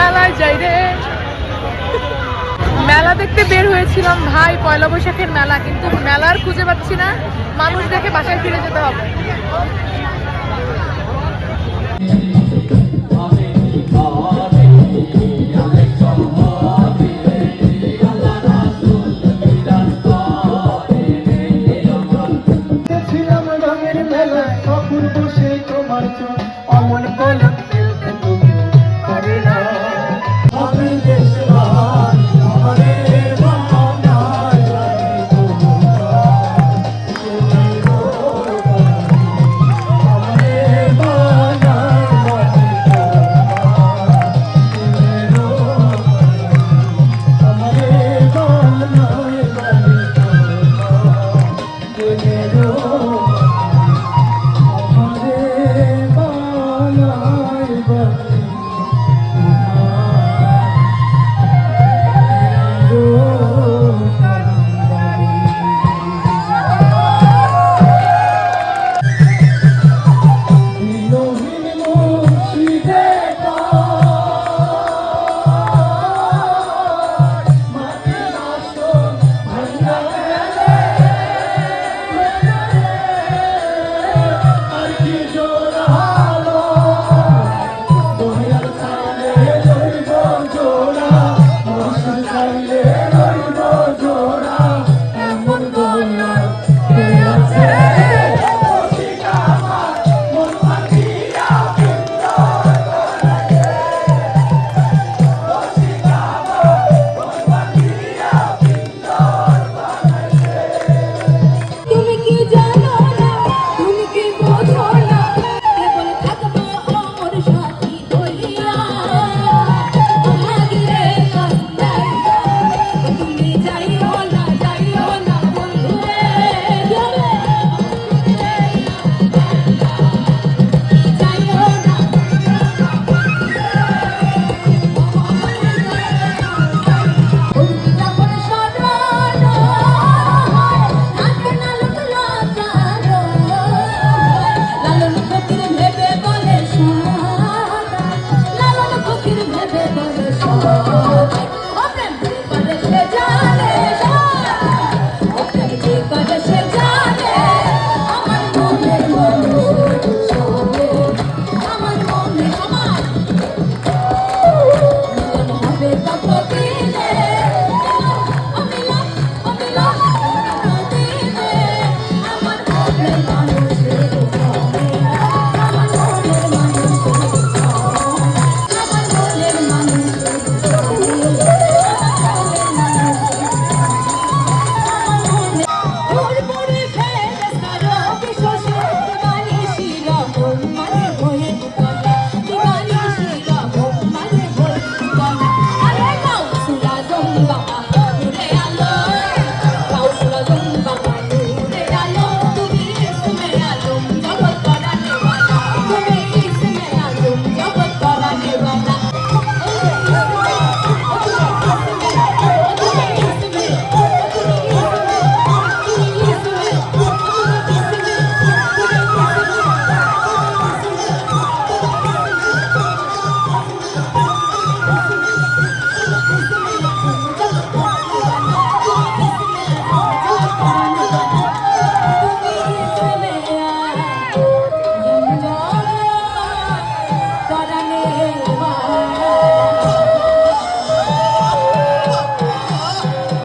মেলায় যাই রে। মেলা দেখতে বের হয়েছিলাম ভাই, পয়লা বৈশাখের মেলা, কিন্তু মেলার খুঁজে পাচ্ছি না। মানুষ দেখে বাসায় ফিরে যেতে হবে। Thank.